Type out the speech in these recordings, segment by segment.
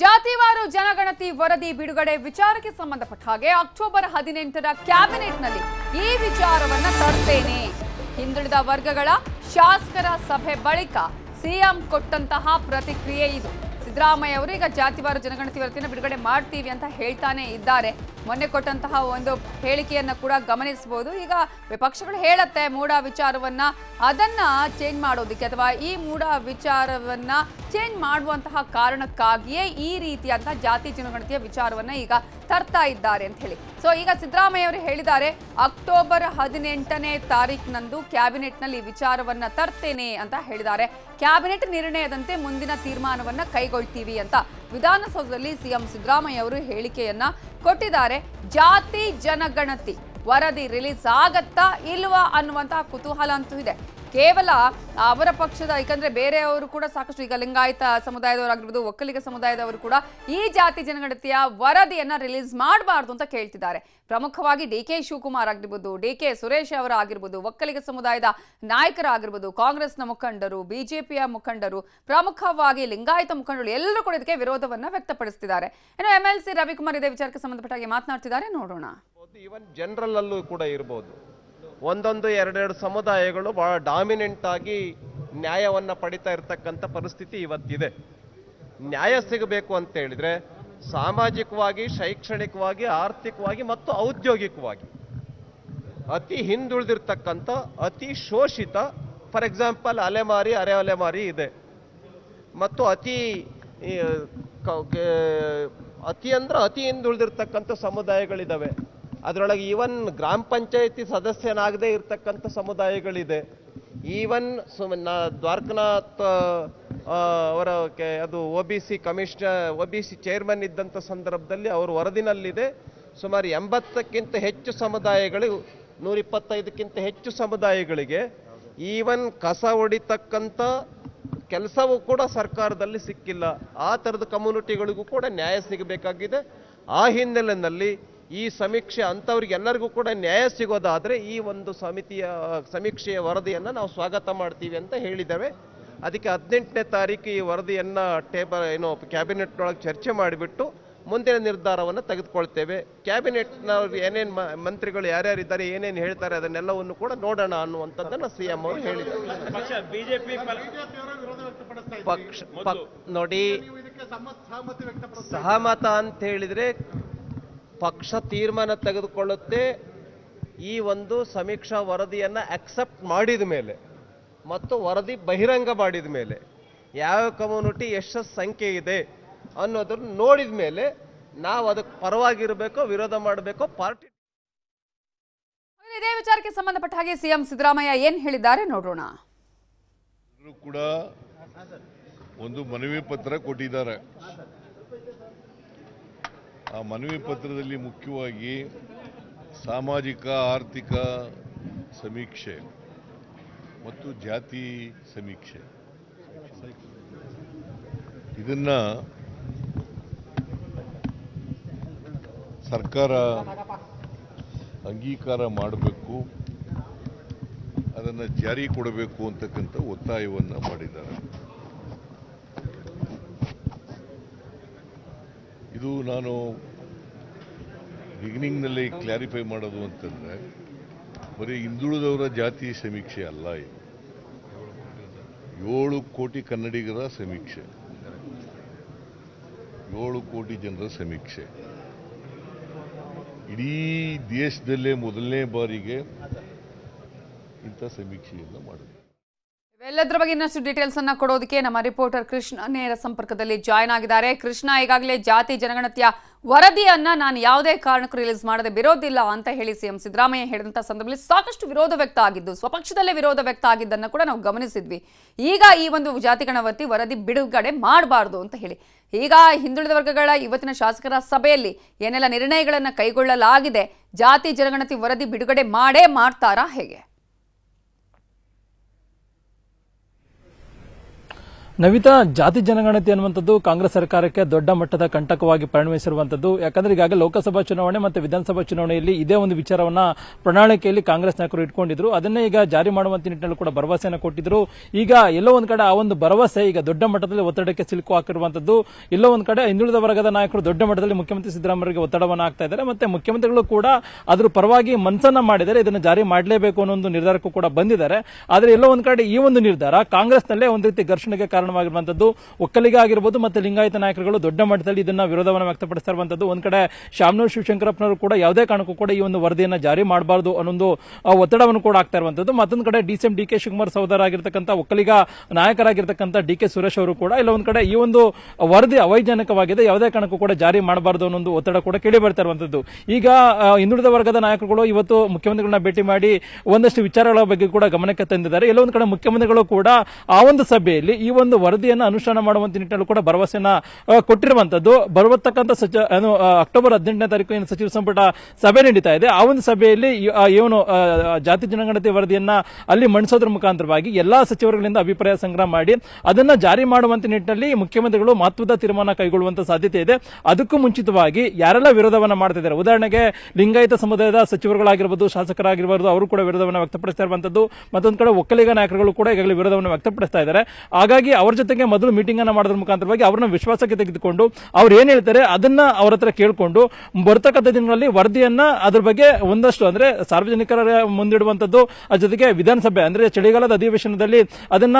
ಜಾತಿವಾರು ಜನಗಣತಿ ವರದಿ ಬಿಡುಗಡೆ ವಿಚಾರಕ್ಕೆ ಸಂಬಂಧಪಟ್ಟ ಹಾಗೆ ಅಕ್ಟೋಬರ್ ಹದಿನೆಂಟರ ಕ್ಯಾಬಿನೆಟ್ನಲ್ಲಿ ಈ ವಿಚಾರವನ್ನ ತರ್ತೇನೆ ಹಿಂದುಳಿದ ವರ್ಗಗಳ ಶಾಸಕರ ಸಭೆ ಬಳಿಕ ಸಿಎಂ ಕೊಟ್ಟಂತಹ ಪ್ರತಿಕ್ರಿಯೆ ಇದು. ಸಿದ್ದರಾಮಯ್ಯ ಅವರು ಈಗ ಜಾತಿವಾರು ಜನಗಣತಿ ವರದಿಯನ್ನು ಬಿಡುಗಡೆ ಮಾಡ್ತೀವಿ ಅಂತ ಹೇಳ್ತಾನೆ ಇದ್ದಾರೆ. ಮೊನ್ನೆ ಕೊಟ್ಟಂತಹ ಒಂದು ಹೇಳಿಕೆಯನ್ನು ಕೂಡ ಗಮನಿಸಬಹುದು. ಈಗ ವಿಪಕ್ಷಗಳು ಹೇಳತ್ತೆ ಮೂಢ ವಿಚಾರವನ್ನ. ಅದನ್ನ ಚೇಂಜ್ ಮಾಡೋದಕ್ಕೆ ಅಥವಾ ಈ ಮೂಢ ವಿಚಾರವನ್ನ ಚೇಂಜ್ ಮಾಡುವಂತಹ ಕಾರಣಕ್ಕಾಗಿಯೇ ಈ ರೀತಿಯಾದಂತಹ ಜಾತಿ ಜನಗಣತಿಯ ವಿಚಾರವನ್ನ ಈಗ ತರ್ತಾ ಇದ್ದಾರೆ ಅಂತ ಹೇಳಿ. ಸೊ ಈಗ ಸಿದ್ದರಾಮಯ್ಯ ಅವರು ಹೇಳಿದ್ದಾರೆ, ಅಕ್ಟೋಬರ್ ಹದಿನೆಂಟನೇ ತಾರೀಕಿನಂದು ಕ್ಯಾಬಿನೆಟ್ನಲ್ಲಿ ವಿಚಾರವನ್ನ ತರ್ತೇನೆ ಅಂತ ಹೇಳಿದ್ದಾರೆ. ಕ್ಯಾಬಿನೆಟ್ ನಿರ್ಣಯದಂತೆ ಮುಂದಿನ ತೀರ್ಮಾನವನ್ನ ಕೈಗೊಳ್ತೀವಿ ಅಂತ ವಿಧಾನಸೌಧದಲ್ಲಿ ಸಿಎಂ ಸಿದ್ದರಾಮಯ್ಯ ಅವರು ಹೇಳಿಕೆಯನ್ನ ಕೊಟ್ಟಿದ್ದಾರೆ. ಜಾತಿ, ಜನಗಣತಿ, ವರದಿ ರಿಲೀಸ್ ಆಗತ್ತಾ ಇಲ್ವಾ ಅನ್ನುವಂತಹ ಕುತೂಹಲ ಅಂತೂ ಇದೆ. ಕೇವಲ ಅವರ ಪಕ್ಷದ ಯಾಕಂದ್ರೆ ಬೇರೆಯವರು ಕೂಡ ಸಾಕಷ್ಟು ಈಗ ಲಿಂಗಾಯತ ಸಮುದಾಯದವರಾಗಿರ್ಬೋದು, ಒಕ್ಕಲಿಗ ಸಮುದಾಯದವರು ಕೂಡ ಈ ಜಾತಿ ಜನಗಣತಿಯ ವರದಿಯನ್ನ ರಿಲೀಸ್ ಮಾಡಬಾರ್ದು ಅಂತ ಕೇಳ್ತಿದ್ದಾರೆ. ಪ್ರಮುಖವಾಗಿ ಡಿ ಕೆ ಶಿವಕುಮಾರ್ ಆಗಿರ್ಬೋದು, ಡಿ ಕೆ ಸುರೇಶ್ ಅವರ ಆಗಿರ್ಬೋದು, ಒಕ್ಕಲಿಗ ಸಮುದಾಯದ ನಾಯಕರಾಗಿರ್ಬೋದು, ಕಾಂಗ್ರೆಸ್ನ ಮುಖಂಡರು, ಬಿಜೆಪಿಯ ಮುಖಂಡರು, ಪ್ರಮುಖವಾಗಿ ಲಿಂಗಾಯತ ಮುಖಂಡರು ಎಲ್ಲರೂ ಕೂಡ ಇದಕ್ಕೆ ವಿರೋಧವನ್ನ ವ್ಯಕ್ತಪಡಿಸುತ್ತಿದ್ದಾರೆ ಏನು ಎಂ ಎಲ್ ಸಿ ರವಿಕುಮಾರ್ ಇದೇ ವಿಚಾರಕ್ಕೆ ಸಂಬಂಧಪಟ್ಟಾಗಿ ಮಾತನಾಡ್ತಿದ್ದಾರೆ, ನೋಡೋಣ. ಇವನ್ ಜನರಲ್ ಕೂಡ ಇರ್ಬೋದು. ಒಂದೊಂದು ಎರಡೆರಡು ಸಮುದಾಯಗಳು ಬಹಳ ಡಾಮಿನೆಂಟ್ ಆಗಿ ನ್ಯಾಯವನ್ನ ಪಡಿತಾ ಇರ್ತಕ್ಕಂಥ ಪರಿಸ್ಥಿತಿ ಇವತ್ತಿದೆ. ನ್ಯಾಯ ಸಿಗಬೇಕು ಅಂತ ಹೇಳಿದ್ರೆ ಸಾಮಾಜಿಕವಾಗಿ, ಶೈಕ್ಷಣಿಕವಾಗಿ, ಆರ್ಥಿಕವಾಗಿ ಮತ್ತು ಔದ್ಯೋಗಿಕವಾಗಿ ಅತಿ ಹಿಂದುಳಿದಿರ್ತಕ್ಕಂಥ, ಅತಿ ಶೋಷಿತ ಫಾರ್ ಎಕ್ಸಾಂಪಲ್ ಅಲೆಮಾರಿ ಅರೆ ಅಲೆಮಾರಿ ಇದೆ. ಮತ್ತು ಅತಿ ಅತಿ ಅಂದ್ರೆ ಅತಿ ಹಿಂದುಳಿದಿರ್ತಕ್ಕಂಥ ಸಮುದಾಯಗಳಿದಾವೆ. ಅದರೊಳಗೆ ಈವನ್ ಗ್ರಾಮ ಪಂಚಾಯತಿ ಸದಸ್ಯನಾಗದೇ ಇರ್ತಕ್ಕಂಥ ಸಮುದಾಯಗಳಿದೆ. ಈವನ್ ದ್ವಾರಕನಾಥ್ ಆ, ಅವರ ಅದು O B C commissioner O B C chairman ಇದ್ದಂಥ ಸಂದರ್ಭದಲ್ಲಿ ಅವರು ವರದಿನಲ್ಲಿದೆ. ಸುಮಾರು ಎಂಬತ್ತಕ್ಕಿಂತ ಹೆಚ್ಚು ಸಮುದಾಯಗಳು ನೂರಿಪ್ಪತ್ತೈದಕ್ಕಿಂತ ಹೆಚ್ಚು ಸಮುದಾಯಗಳಿಗೆ ಈವನ್ ಕಸ ಹೊಡಿತಕ್ಕಂಥ ಕೆಲಸವೂ ಕೂಡ ಸರ್ಕಾರದಲ್ಲಿ ಸಿಕ್ಕಿಲ್ಲ. ಆ ಥರದ ಕಮ್ಯುನಿಟಿಗಳಿಗೂ ಕೂಡ ನ್ಯಾಯ ಸಿಗಬೇಕಾಗಿದೆ. ಆ ಹಿನ್ನೆಲೆಯಲ್ಲಿ ಈ ಸಮೀಕ್ಷೆ ಅಂಥವ್ರಿಗೆ ಎಲ್ಲರಿಗೂ ಕೂಡ ನ್ಯಾಯ ಸಿಗೋದಾದರೆ ಈ ಒಂದು ಸಮಿತಿಯ ಸಮೀಕ್ಷೆಯ ವರದಿಯನ್ನು ನಾವು ಸ್ವಾಗತ ಮಾಡ್ತೀವಿ ಅಂತ ಹೇಳಿದ್ದೇವೆ. ಅದಕ್ಕೆ ಹದಿನೆಂಟನೇ ತಾರೀಕು ಈ ವರದಿಯನ್ನು ಟೇಬಲ್ ಏನೋ ಕ್ಯಾಬಿನೆಟ್ನೊಳಗೆ ಚರ್ಚೆ ಮಾಡಿಬಿಟ್ಟು ಮುಂದಿನ ನಿರ್ಧಾರವನ್ನು ತೆಗೆದುಕೊಳ್ತೇವೆ. ಕ್ಯಾಬಿನೆಟ್ನವ್ರು ಏನೇನು ಮಂತ್ರಿಗಳು ಯಾರ್ಯಾರಿದ್ದಾರೆ ಏನೇನು ಹೇಳ್ತಾರೆ ಅದನ್ನೆಲ್ಲವನ್ನು ಕೂಡ ನೋಡೋಣ ಅನ್ನುವಂಥದ್ದನ್ನು ಸಿ ಎಂ ಅವರು ಹೇಳಿದ್ದಾರೆ. ಪಕ್ಷ ಬಿಜೆಪಿ ಪಕ್ಷ ಪಕ್- ನೋಡಿ ಸಹಮತ ಅಂತ ಹೇಳಿದ್ರೆ ಪಕ್ಷ ತೀರ್ಮಾನ ತೆಗೆದುಕೊಳ್ಳುತ್ತೆ. ಈ ಒಂದು ಸಮೀಕ್ಷಾ ವರದಿಯನ್ನು ಅಕ್ಸೆಪ್ಟ್ ಮಾಡಿದ ಮೇಲೆ ಮತ್ತು ವರದಿ ಬಹಿರಂಗ ಮಾಡಿದ ಮೇಲೆ ಯಾವ ಕಮ್ಯುನಿಟಿ ಎಷ್ಟು ಸಂಖ್ಯೆ ಇದೆ ಅನ್ನೋದನ್ನು ನೋಡಿದ ಮೇಲೆ ನಾವು ಅದಕ್ಕೆ ಪರವಾಗಿರಬೇಕೋ ವಿರೋಧ ಮಾಡಬೇಕೋ ಪಾರ್ಟಿ ಇದೇ ವಿಚಾರಕ್ಕೆ ಸಂಬಂಧಪಟ್ಟ ಹಾಗೆ ಸಿಎಂ ಸಿದ್ದರಾಮಯ್ಯ ಏನ್ ಹೇಳಿದ್ದಾರೆ ನೋಡೋಣ. ಕೂಡ ಒಂದು ಮನವಿ ಪತ್ರ ಕೊಟ್ಟಿದ್ದಾರೆ. ಆ ಮನವಿ ಪತ್ರದಲ್ಲಿ ಮುಖ್ಯವಾಗಿ ಸಾಮಾಜಿಕ, ಆರ್ಥಿಕ ಸಮೀಕ್ಷೆ ಮತ್ತು ಜಾತಿ ಸಮೀಕ್ಷೆ. ಇದನ್ನ ಸರ್ಕಾರ ಅಂಗೀಕಾರ ಮಾಡಬೇಕು, ಅದನ್ನು ಜಾರಿ ಕೊಡಬೇಕು ಅಂತಕ್ಕಂಥ ಒತ್ತಾಯವನ್ನು ಮಾಡಿದ್ದಾರೆ. ಇದು ನಾನು ಬಿಗಿನಿಂಗ್ನಲ್ಲಿ ಕ್ಲಾರಿಫೈ ಮಾಡೋದು ಅಂತಂದರೆ, ಬರೀ ಹಿಂದುಳಿದವರ ಜಾತಿ ಸಮೀಕ್ಷೆ ಅಲ್ಲ ಇದು. ಏಳು ಕೋಟಿ ಕನ್ನಡಿಗರ ಸಮೀಕ್ಷೆ. ಏಳು ಕೋಟಿ ಜನರ ಸಮೀಕ್ಷೆ. ಇಡೀ ದೇಶದಲ್ಲೇ ಮೊದಲನೇ ಬಾರಿಗೆ ಇಂಥ ಸಮೀಕ್ಷೆಯನ್ನು ಮಾಡಿದೆ ಇವೆಲ್ಲದರ ಬಗ್ಗೆ ಇನ್ನಷ್ಟು ಡೀಟೇಲ್ಸ್ ಅನ್ನ ಕೊಡೋದಕ್ಕೆ ನಮ್ಮ ರಿಪೋರ್ಟರ್ ಕೃಷ್ಣ ನೇರ ಸಂಪರ್ಕದಲ್ಲಿ ಜಾಯ್ನ್ ಆಗಿದ್ದಾರೆ. ಕೃಷ್ಣ, ಈಗಾಗಲೇ ಜಾತಿ ಜನಗಣತಿಯ ವರದಿಯನ್ನ ನಾನು ಯಾವುದೇ ಕಾರಣಕ್ಕೂ ರಿಲೀಸ್ ಮಾಡದೆ ಬಿರೋದಿಲ್ಲ ಅಂತ ಹೇಳಿ ಸಿಎಂ ಸಿದ್ದರಾಮಯ್ಯ ಹೇಳಿದಂತ ಸಂದರ್ಭದಲ್ಲಿ ಸಾಕಷ್ಟು ವಿರೋಧ ವ್ಯಕ್ತ ಆಗಿದ್ದು, ಸ್ವಪಕ್ಷದಲ್ಲೇ ವಿರೋಧ ವ್ಯಕ್ತ ಆಗಿದ್ದನ್ನು ಕೂಡ ನಾವು ಗಮನಿಸಿದ್ವಿ. ಈಗ ಈ ಒಂದು ಜಾತಿ ಗಣವತಿ ವರದಿ ಬಿಡುಗಡೆ ಮಾಡಬಾರ್ದು ಅಂತ ಹೇಳಿ. ಈಗ ಹಿಂದುಳಿದ ವರ್ಗಗಳ ಇವತ್ತಿನ ಶಾಸಕರ ಸಭೆಯಲ್ಲಿ ಏನೆಲ್ಲ ನಿರ್ಣಯಗಳನ್ನು ಕೈಗೊಳ್ಳಲಾಗಿದೆ, ಜಾತಿ ಜನಗಣತಿ ವರದಿ ಬಿಡುಗಡೆ ಮಾಡೇ ಮಾಡ್ತಾರಾ ಹೇಗೆ? ನವಿತಾ, ಜಾತಿ ಜನಗಣತಿ ಅನ್ನುವಂಥದ್ದು ಕಾಂಗ್ರೆಸ್ ಸರ್ಕಾರಕ್ಕೆ ದೊಡ್ಡ ಮಟ್ಟದ ಕಂಟಕವಾಗಿ ಪರಿಣಮಿಸಿರುವಂತದ್ದು ಯಾಕಂದ್ರೆ ಈಗಾಗಲೇ ಲೋಕಸಭಾ ಚುನಾವಣೆ ಮತ್ತು ವಿಧಾನಸಭಾ ಚುನಾವಣೆಯಲ್ಲಿ ಇದೇ ಒಂದು ವಿಚಾರವನ್ನ ಪ್ರಣಾಳಿಕೆಯಲ್ಲಿ ಕಾಂಗ್ರೆಸ್ ನಾಯಕರು ಇಟ್ಕೊಂಡಿದ್ರು. ಅದನ್ನೇ ಈಗ ಜಾರಿ ಮಾಡುವಂತ ನಿಟ್ಟಿನಲ್ಲಿ ಕೂಡ ಭರವಸೆಯನ್ನು ಕೊಟ್ಟಿದ್ರು. ಈಗ ಎಲ್ಲೋ ಒಂದು ಕಡೆ ಆ ಒಂದು ಭರವಸೆ ಈಗ ದೊಡ್ಡ ಮಟ್ಟದಲ್ಲಿ ಒತ್ತಡಕ್ಕೆ ಸಿಲುಕು ಹಾಕಿರುವಂಥದ್ದು. ಎಲ್ಲೋ ಒಂದು ಕಡೆ ಹಿಂದುಳಿದ ವರ್ಗದ ನಾಯಕರು ದೊಡ್ಡ ಮಟ್ಟದಲ್ಲಿ ಮುಖ್ಯಮಂತ್ರಿ ಸಿದ್ದರಾಮಯ್ಯಗೆ ಒತ್ತಡವನ್ನು ಹಾಕ್ತಾ ಇದ್ದಾರೆ ಮತ್ತೆ ಮುಖ್ಯಮಂತ್ರಿಗಳು ಕೂಡ ಅದ್ರ ಪರವಾಗಿ ಮನಸ್ಸನ್ನ ಮಾಡಿದರೆ ಇದನ್ನು ಜಾರಿ ಮಾಡಲೇಬೇಕು ಅನ್ನೋ ಒಂದು ನಿರ್ಧಾರಕ್ಕೂ ಕೂಡ ಬಂದಿದ್ದಾರೆ. ಆದರೆ ಎಲ್ಲೋ ಒಂದು ಕಡೆ ಈ ಒಂದು ನಿರ್ಧಾರ ಕಾಂಗ್ರೆಸ್ನಲ್ಲೇ ಒಂದು ರೀತಿ ಘರ್ಷಣೆಗೆ ಕಾರಣವಾಗಿರುವಂತದ್ದು. ಒಕ್ಕಲಿಗ ಆಗಿರ್ಬೋದು ಮತ್ತೆ ಲಿಂಗಾಯತ ನಾಯಕರುಗಳು ದೊಡ್ಡ ಮಟ್ಟದಲ್ಲಿ ಇದನ್ನ ವಿರೋಧವನ್ನು ವ್ಯಕ್ತಪಡಿಸ್ತಾ ಇರುವಂತದ್ದು ಒಂದ್ ಕಡೆ ಶಾಮನೂರ್ ಶಿವಶಂಕರಪ್ಪನವರು ಕೂಡ ಯಾವುದೇ ಕಾರಣಕ್ಕೂ ಕೂಡ ಈ ಒಂದು ವರದಿಯನ್ನ ಜಾರಿ ಮಾಡಬಾರದು ಅನ್ನೊಂದು ಒತ್ತಡವನ್ನು ಕೂಡ ಆಗ್ತಾ ಇರುವಂತದ್ದು ಮತ್ತೊಂದು ಕಡೆ ಡಿಸಿಎಂ ಡಿ ಕೆ ಶಿವಕುಮಾರ್ ಸಹೋದರ ಆಗಿರ್ತಕ್ಕಂಥ ಒಕ್ಕಲಿಗ ನಾಯಕರಾಗಿರ್ತಕ್ಕಂಥ ಡಿ ಕೆ ಸುರೇಶ್ ಅವರು ಕೂಡ ಇಲ್ಲ, ಒಂದ್ ಕಡೆ ಈ ಒಂದು ವರದಿ ಅವೈಜ್ಞಾನಿಕವಾಗಿದೆ ಯಾವುದೇ ಕಾರಣಕ್ಕೂ ಕೂಡ ಜಾರಿ ಮಾಡಬಾರದು ಅನ್ನೊಂದು ಒತ್ತಡ ಕೂಡ ಕೇಳಿ ಬರ್ತಾ ಇರುವಂತದ್ದು. ಈಗ ಹಿಂದುಳಿದ ವರ್ಗದ ನಾಯಕರುಗಳು ಇವತ್ತು ಮುಖ್ಯಮಂತ್ರಿಗಳನ್ನ ಭೇಟಿ ಮಾಡಿ ಒಂದಷ್ಟು ವಿಚಾರಗಳ ಬಗ್ಗೆ ಕೂಡ ಗಮನಕ್ಕೆ ತಂದಿದ್ದಾರೆ. ಎಲ್ಲೊಂದು ಕಡೆ ಮುಖ್ಯಮಂತ್ರಿಗಳು ಕೂಡ ಆ ಒಂದು ಸಭೆಯಲ್ಲಿ ಈ ಒಂದು ವರದಿಯನ್ನು ಅನುಷ್ಠಾನ ಮಾಡುವಂತ ನಿಟ್ಟಿನಲ್ಲಿ ಕೂಡ ಭರವಸೆಯನ್ನ ಕೊಟ್ಟಿರುವಂತದ್ದು. ಬರತಕ್ಕಂಥ ಸಚಿವ ಅಕ್ಟೋಬರ್ ಹದಿನೆಂಟನೇ ತಾರೀಕು ಏನು ಸಚಿವ ಸಂಪುಟ ಸಭೆ ನಡೀತಾ ಇದೆ. ಆ ಒಂದು ಸಭೆಯಲ್ಲಿ ಏನು ಜಾತಿ ಜನಗಣತಿ ವರದಿಯನ್ನ ಅಲ್ಲಿ ಮಂಡಿಸೋದ್ರ ಮುಖಾಂತರವಾಗಿ ಎಲ್ಲಾ ಸಚಿವರುಗಳಿಂದ ಅಭಿಪ್ರಾಯ ಸಂಗ್ರಹ ಮಾಡಿ, ಅದನ್ನ ಜಾರಿ ಮಾಡುವಂತ ನಿಟ್ಟಿನಲ್ಲಿ ಮುಖ್ಯಮಂತ್ರಿಗಳು ಮಹತ್ವದ ತೀರ್ಮಾನ ಕೈಗೊಳ್ಳುವಂತ ಸಾಧ್ಯತೆ ಇದೆ. ಅದಕ್ಕೂ ಮುಂಚಿತವಾಗಿ ಯಾರೆಲ್ಲ ವಿರೋಧವನ್ನ ಮಾಡ್ತಿದ್ದಾರೆ ಉದಾಹರಣೆಗೆ, ಲಿಂಗಾಯತ ಸಮುದಾಯದ ಸಚಿವರುಗಳಾಗಿರ್ಬೋದು ಶಾಸಕರಾಗಿರಬಹುದು ಅವರು ಕೂಡ ವಿರೋಧವನ್ನು ವ್ಯಕ್ತಪಡಿಸ್ತಾ ಇರುವಂತದ್ದು. ಮತ್ತೊಂದು ಕಡೆ ಒಕ್ಕಲಿಗ ನಾಯಕರುಗಳು ಕೂಡ ಈಗಾಗಲೇ ವಿರೋಧವನ್ನು ವ್ಯಕ್ತಪಡಿಸ್ತಾ ಇದ್ದಾರೆ. ಹಾಗಾಗಿ ಅವರ ಜೊತೆಗೆ ಮೊದಲು ಮೀಟಿಂಗ್ ಅನ್ನ ಮಾಡೋದ್ರ ಮುಖಾಂತರವಾಗಿ ಅವ್ರನ್ನ ವಿಶ್ವಾಸಕ್ಕೆ ತೆಗೆದುಕೊಂಡು ಅವ್ರು ಏನ್ ಹೇಳ್ತಾರೆ ಅದನ್ನ ಅವ್ರ ಹತ್ರ ಕೇಳ್ಕೊಂಡು ಬರ್ತಕ್ಕಂಥ ದಿನಗಳಲ್ಲಿ ವರದಿಯನ್ನ ಅದ್ರ ಬಗ್ಗೆ ಒಂದಷ್ಟು ಅಂದ್ರೆ ಸಾರ್ವಜನಿಕರ ಮುಂದಿಡುವಂತದ್ದು ಅದ್ರ ಜೊತೆಗೆ ವಿಧಾನಸಭೆ ಅಂದ್ರೆ ಚಳಿಗಾಲದ ಅಧಿವೇಶನದಲ್ಲಿ ಅದನ್ನ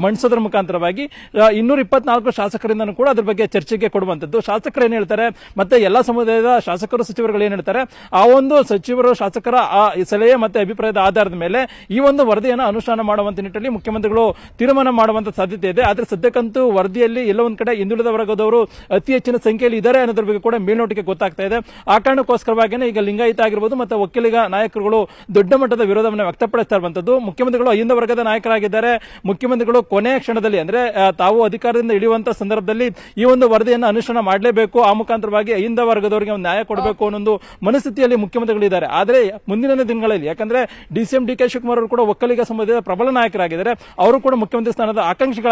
ಮಂಡಿಸೋದ್ರ ಮುಖಾಂತರವಾಗಿ ಇನ್ನೂರ ಇಪ್ಪತ್ನಾಲ್ಕು ಶಾಸಕರಿಂದ ಕೂಡ ಅದ್ರ ಬಗ್ಗೆ ಚರ್ಚೆಗೆ ಕೊಡುವಂತದ್ದು ಶಾಸಕರು ಏನ್ ಹೇಳ್ತಾರೆ? ಮತ್ತೆ ಎಲ್ಲಾ ಸಮುದಾಯದ ಶಾಸಕರು, ಸಚಿವರುಗಳು ಏನ್ ಹೇಳ್ತಾರೆ? ಆ ಒಂದು ಸಚಿವರು, ಶಾಸಕರ, ಆ, ಸಲಹೆ ಮತ್ತೆ ಅಭಿಪ್ರಾಯದ ಆಧಾರದ ಮೇಲೆ ಈ ಒಂದು ವರದಿಯನ್ನು ಅನುಷ್ಠಾನ ಮಾಡುವಂತ ನಿಟ್ಟಿನಲ್ಲಿ ಮುಖ್ಯಮಂತ್ರಿಗಳು ತೀರ್ಮಾನ ಮಾಡುವಂತ ಸಾಧ್ಯತೆ ಇದೆ. ಆದ್ರೆ ಸದ್ಯಕ್ಕಂತೂ ವರದಿಯಲ್ಲಿ ಎಲ್ಲ ಒಂದ್ ಕಡೆ ಹಿಂದುಳಿದ ವರ್ಗದವರು ಅತಿ ಹೆಚ್ಚಿನ ಸಂಖ್ಯೆಯಲ್ಲಿ ಇದ್ದಾರೆ ಅನ್ನೋದ್ರ ಬಗ್ಗೆ ಕೂಡ ಮೇಲ್ನೋಟಕ್ಕೆ ಗೊತ್ತಾಗ್ತಾ ಇದೆ. ಆ ಕಾರಣಕ್ಕೋಸ್ಕರವಾಗಿಯೇ ಈಗ ಲಿಂಗಾಯತ ಆಗಿರ್ಬೋದು ಮತ್ತೆ ಒಕ್ಕಲಿಗ ನಾಯಕರುಗಳು ದೊಡ್ಡ ಮಟ್ಟದ ವಿರೋಧವನ್ನು ವ್ಯಕ್ತಪಡಿಸ್ತಾ ಇರುವಂತದ್ದು ಮುಖ್ಯಮಂತ್ರಿಗಳು ಅಹಿಂದ ವರ್ಗದ ನಾಯಕರಾಗಿದ್ದಾರೆ. ಮುಖ್ಯಮಂತ್ರಿಗಳು ಕೊನೆಯ ಕ್ಷಣದಲ್ಲಿ ಅಂದ್ರೆ ತಾವು ಅಧಿಕಾರದಿಂದ ಇಳಿಯುವಂತ ಸಂದರ್ಭದಲ್ಲಿ ಈ ಒಂದು ವರದಿಯನ್ನು ಅನುಷ್ಠಾನ ಮಾಡಲೇಬೇಕು. ಆ ಮುಖಾಂತರವಾಗಿ ಅಹಿಂದ ವರ್ಗದವರಿಗೆ ಒಂದು ನ್ಯಾಯ ಕೊಡಬೇಕು ಅನ್ನೋ ಒಂದು ಮನಸ್ಥಿತಿಯಲ್ಲಿ ಮುಖ್ಯಮಂತ್ರಿಗಳಿದ್ದಾರೆ ಆದ್ರೆ ಮುಂದಿನ ದಿನಗಳಲ್ಲಿ, ಯಾಕಂದ್ರೆ ಡಿಸಿಎಂ ಡಿ ಕೆ ಶಿವಕುಮಾರ್ ಅವರು ಕೂಡ ಒಕ್ಕಲಿಗ ಸಮುದಾಯದ ಪ್ರಬಲ ನಾಯಕರಾಗಿದ್ದಾರೆ. ಅವರು ಕೂಡ ಮುಖ್ಯಮಂತ್ರಿ ಸ್ಥಾನದ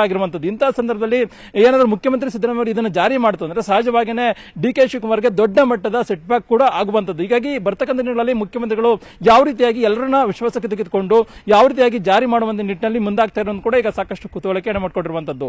ಆಕಾಂಕ್ಷಿಗಳಾಗಿರುವಂತದ್ದು ಇಂತಹ ಸಂದರ್ಭದಲ್ಲಿ ಏನಾದರೂ ಮುಖ್ಯಮಂತ್ರಿ ಸಿದ್ದರಾಮಯ್ಯ ಇದನ್ನು ಜಾರಿ ಮಾಡ್ತು ಅಂದ್ರೆ ಸಹಜವಾಗಿಯೇ ಡಿ ಕೆ ಶಿವಕುಮಾರ್ಗೆ ದೊಡ್ಡ ಮಟ್ಟದ ಸೆಟ್ ಬ್ಯಾಕ್ ಕೂಡ ಆಗುವಂತದ್ದು. ಹೀಗಾಗಿ ಬರ್ತಕ್ಕಂಥ ದಿನಗಳಲ್ಲಿ ಮುಖ್ಯಮಂತ್ರಿಗಳು ಯಾವ ರೀತಿಯಾಗಿ ಎಲ್ಲರನ್ನ ವಿಶ್ವಾಸಕ್ಕೆ ತೆಗೆದುಕೊಂಡು ಯಾವ ರೀತಿಯಾಗಿ ಜಾರಿ ಮಾಡುವಂತ ನಿಟ್ಟಿನಲ್ಲಿ ಮುಂದಾಗ್ತಾ ಇರೋದು ಕೂಡ ಈಗ ಸಾಕಷ್ಟು ಕುತೂಹಲಕ್ಕೆ ಎಡೆ ಮಾಡಿಕೊಂಡಿರುವಂತದ್ದು